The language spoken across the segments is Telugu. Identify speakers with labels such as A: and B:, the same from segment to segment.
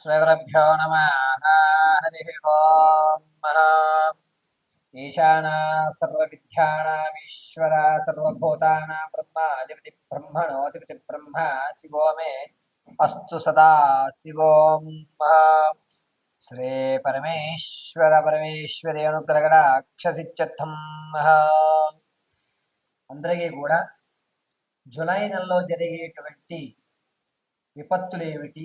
A: श्रीगुरुभ्यो नमः हरिः ओम् ईशाना सर्वविद्यानामीश्वरा सर्वभूतानां ब्रह्माधिपति ब्रह्मणोऽधिपति ब्रह्म शिवो मे अस्तु सदा शिवोम् శ్రీ పరమేశ్వర పరమేశ్వరి అనుగ్రహడాక్షసిత్యర్థం అందరికీ కూడా జులై నెలలో జరిగేటువంటి విపత్తులు ఏమిటి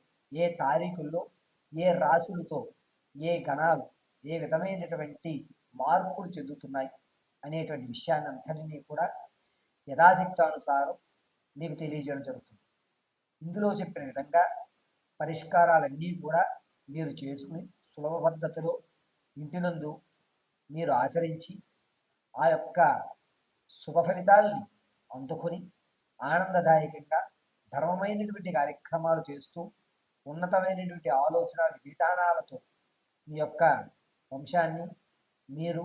A: ఏ తారీఖుల్లో ఏ రాశులతో ఏ గణాలు ఏ విధమైనటువంటి మార్పులు చెందుతున్నాయి అనేటువంటి విషయాన్ని అంతటినీ కూడా యథాశక్తానుసారం మీకు తెలియజేయడం జరుగుతుంది. ఇందులో చెప్పిన విధంగా పరిష్కారాలన్నీ కూడా మీరు చేసుకుని సులభ పద్ధతిలో ఇంటినందు మీరు ఆచరించి ఆ యొక్క శుభ ఫలితాలని అందుకొని ఆనందదాయకంగా ధర్మమైనటువంటి కార్యక్రమాలు చేస్తూ ఉన్నతమైనటువంటి ఆలోచన విధానాలతో మీ యొక్క వంశాన్ని మీరు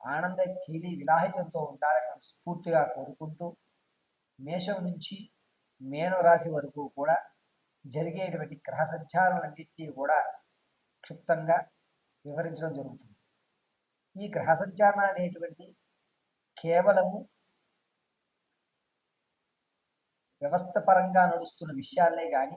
A: ఆనంద కీలి విలాహితంతో ఉండాలని స్ఫూర్తిగా కోరుకుంటూ మేషం నుంచి మేన రాశి వరకు కూడా జరిగేటువంటి గ్రహ సంచారాలన్నింటినీ కూడా క్షుప్తంగా వివరించడం జరుగుతుంది. ఈ గ్రహ సంచారణ అనేటువంటిది కేవలము వ్యవస్థ పరంగా నడుస్తున్న విషయాలే కానీ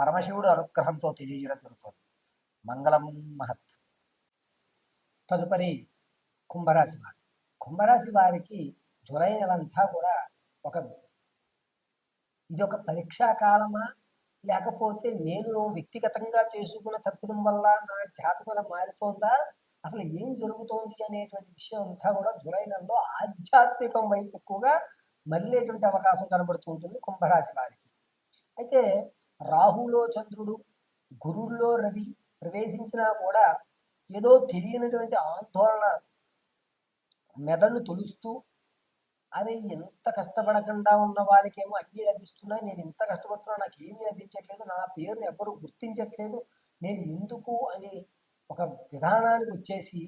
A: పరమశివుడు అనుగ్రహంతో తెలియజేయడం జరుగుతుంది. మంగళం మహత్. తదుపరి కుంభరాశి వారి. కుంభరాశి వారికి జూలై నెలంతా కూడా ఒక ఇది ఒక పరీక్షా కాలమా? లేకపోతే నేను వ్యక్తిగతంగా చేసుకున్న తప్పిదం వల్ల నా జాతకుల మారుతోందా అసలు ఏం జరుగుతోంది అనేటువంటి విషయం అంతా కూడా జూలై నెలలో ఆధ్యాత్మికం వైపు ఎక్కువగా మళ్ళేటువంటి అవకాశం కనబడుతూ ఉంటుంది కుంభరాశి వారికి. అయితే రాహులో చంద్రుడు గురుల్లో రవి ప్రవేశించినా కూడా ఏదో తెలియనటువంటి ఆందోళన మెదడును తొలుస్తూ అదే ఎంత కష్టపడకుండా ఉన్న వాళ్ళకేమో అన్నీ లభిస్తున్నాయి నేను ఎంత కష్టపడుతున్నా నాకు ఏమీ లభించట్లేదు నా పేరును ఎవరు గుర్తించట్లేదు నేను ఎందుకు అని ఒక విధానానికి వచ్చేసి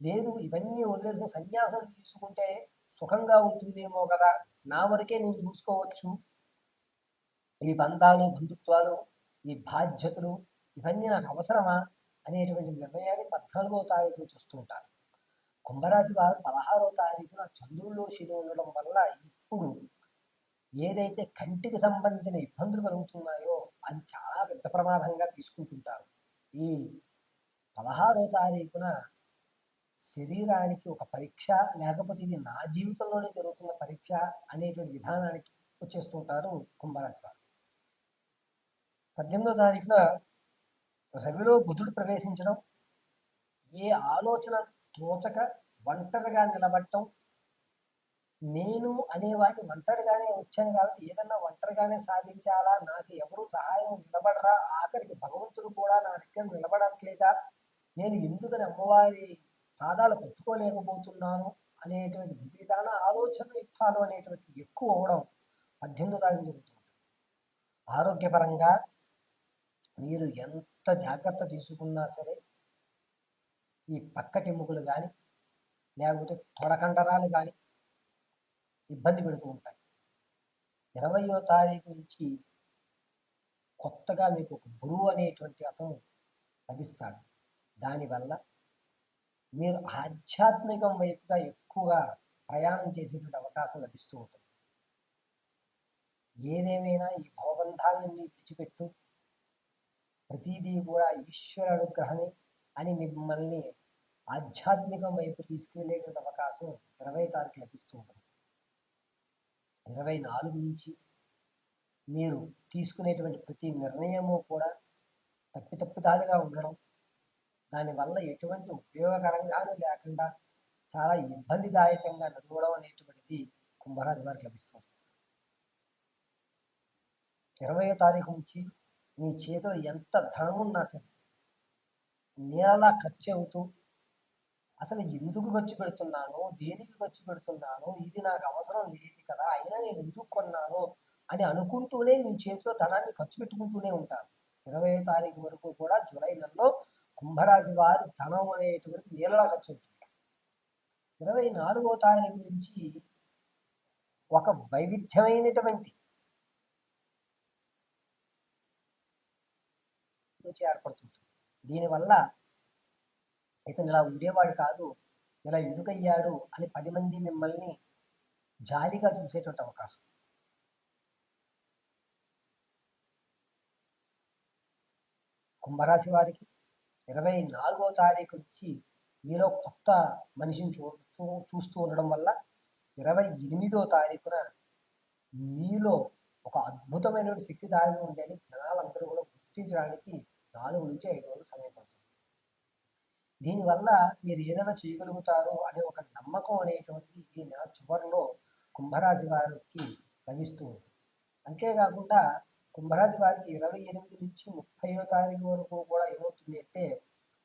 A: లేదు ఇవన్నీ వదిలేసిన సన్యాసం తీసుకుంటే సుఖంగా ఉంటుందేమో కదా నా వరకే నేను చూసుకోవచ్చు ఈ బంధాలు బంధుత్వాలు ఈ బాధ్యతలు ఇవన్నీ నాకు అవసరమా అనేటువంటి నిర్ణయాన్ని పద్నాలుగో తారీఖు చూస్తూ ఉంటారు కుంభరాశి వారు పదహారో తారీఖున చంద్రుల్లో శని ఉండడం వల్ల ఇప్పుడు ఏదైతే కంటికి సంబంధించిన ఇబ్బందులు కలుగుతున్నాయో అది చాలా పెద్ద ప్రమాదంగా తీసుకుంటుంటారు. ఈ పదహారో తారీఖున శరీరానికి ఒక పరీక్ష లేకపోతే ఇది నా జీవితంలోనే జరుగుతున్న పరీక్ష అనేటువంటి విధానానికి వచ్చేస్తుంటారు కుంభరాశి వారు. పద్దెనిమిదో తారీఖున రవిలో బుధుడు ప్రవేశించడం ఏ ఆలోచన తోచక ఒంటరిగా నిలబడటం నేను అనేవాడిని ఒంటరిగానే వచ్చాను కాబట్టి ఏదన్నా ఒంటరిగానే సాధించాలా నాకు ఎవరు సహాయం నిలబడరా ఆఖరికి భగవంతుడు కూడా నా దగ్గర నిలబడట్లేదా నేను ఎందుకని అమ్మవారి పాదాలు పెట్టుకోలేకపోతున్నాను అనేటువంటి విధాన ఆలోచన యుక్తాలు అనేటువంటి ఎక్కువ అవడం పద్దెనిమిదో తారీఖు జరుగుతుంది ఆరోగ్యపరంగా మీరు ఎంత జాగ్రత్త తీసుకున్నా సరే ఈ పక్కటెముకలు కానీ లేకపోతే తొడకండరాలు కానీ ఇబ్బంది పెడుతూ ఉంటాయి. ఇరవయో తారీఖు నుంచి కొత్తగా మీకు ఒక గురువు అనేటువంటి అతను లభిస్తాడు. దానివల్ల మీరు ఆధ్యాత్మికం వైపుగా ఎక్కువగా ప్రయాణం చేసేటువంటి అవకాశం లభిస్తూ ఉంటుంది. ఏదేమైనా ఈ భవబంధాలన్నీ విడిచిపెట్టు ప్రతిదీ కూడా ఈశ్వర అనుగ్రహమే అని మిమ్మల్ని ఆధ్యాత్మికం వైపు తీసుకువెళ్ళేటువంటి అవకాశం ఇరవై తారీఖు లభిస్తూ ఉంటుంది. ఇరవై నాలుగు నుంచి మీరు తీసుకునేటువంటి ప్రతి నిర్ణయము కూడా తప్పితప్పుదాలుగా ఉండడం దానివల్ల ఎటువంటి ఉపయోగకరంగానూ లేకుండా చాలా ఇబ్బందిదాయకంగా నడవడం అనేటువంటిది కుంభరాజు వారికి లభిస్తుంది ఇరవయో తారీఖు నుంచి మీ చేతిలో ఎంత ధనం ఉన్నా సరే నేలలా ఖర్చు అవుతూ అసలు ఎందుకు ఖర్చు పెడుతున్నాను దేనికి ఖర్చు పెడుతున్నాను ఇది నాకు అవసరం లేదు కదా అయినా నేను ఎందుకు కొన్నాను అని అనుకుంటూనే మీ చేతిలో ధనాన్ని ఖర్చు పెట్టుకుంటూనే ఉంటాను. ఇరవై తారీఖు వరకు కూడా జూలై నెలలో కుంభరాశి వారి ధనం అనేటువంటి నీళ్ళలా ఖర్చు అవుతుంది. ఇరవై నాలుగో తారీఖు నుంచి ఒక వైవిధ్యమైనటువంటి నుంచి ఏర్పడుతుంది దీనివల్ల ఇతను ఇలా ఉండేవాడు కాదు ఇలా ఎందుకు అయ్యాడు అని పది మంది మిమ్మల్ని జాలిగా చూసేటువంటి అవకాశం. కుంభరాశి వారికి ఇరవై నాలుగో తారీఖు నుంచి మీలో కొత్త మనిషిని చూస్తూ చూస్తూ ఉండడం వల్ల ఇరవై ఎనిమిదో తారీఖున మీలో ఒక అద్భుతమైనటువంటి శక్తి దాగి ఉండేది జనాలందరూ కూడా గుర్తించడానికి నాలుగు నుంచి ఐదు రోజులు సమయం పడుతుంది. దీనివల్ల మీరు ఏదైనా చేయగలుగుతారు అనే ఒక నమ్మకం అనేటువంటిది ఈ నెల చివరిలో కుంభరాశి వారికి లభిస్తూ ఉంది. అంతేకాకుండా కుంభరాశి వారికి ఇరవై ఎనిమిది నుంచి ముప్పయో తారీఖు వరకు కూడా ఏమవుతుంది అంటే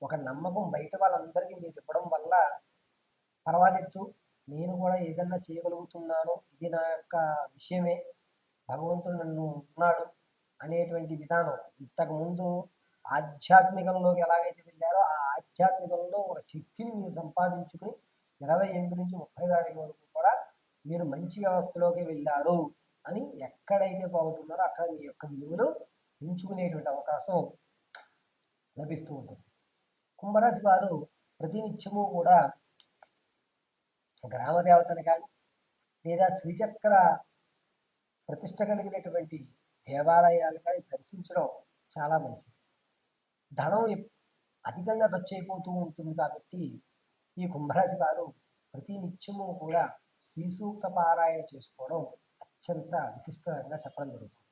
A: ఒక నమ్మకం బయట వాళ్ళందరికీ మీరు ఇవ్వడం వల్ల పర్వాలేదు నేను కూడా ఏదన్నా చేయగలుగుతున్నాను ఇది నా యొక్క విషయమే భగవంతుడు నన్ను ఉన్నాడు అనేటువంటి విధానం ఇంతకుముందు ఆధ్యాత్మికంలోకి ఎలాగైతే వెళ్ళారో ఆ ఆధ్యాత్మికంలో ఒక శక్తిని మీరు సంపాదించుకుని ఇరవై ఎనిమిది నుంచి ముప్పై తారీఖు వరకు కూడా మీరు మంచి వ్యవస్థలోకి వెళ్ళారు అని ఎక్కడైతే బాగుంటున్నారో అక్కడ మీ యొక్క విలువలు పెంచుకునేటువంటి అవకాశం లభిస్తూ ఉంటుంది. కుంభరాశి వారు ప్రతినిత్యము కూడా గ్రామదేవతను కానీ లేదా శ్రీచక్ర ప్రతిష్ట కలిగినటువంటి దేవాలయాలు కానీ దర్శించడం చాలా మంచిది. ధనం అధికంగా ఖర్చు అయిపోతూ ఉంటుంది కాబట్టి ఈ కుంభరాశి వారు ప్రతి నిత్యము కూడా శ్రీ సూక్త పారాయణ చేసుకోవడం అత్యంత విశిష్టంగా చెప్పడం జరుగుతుంది.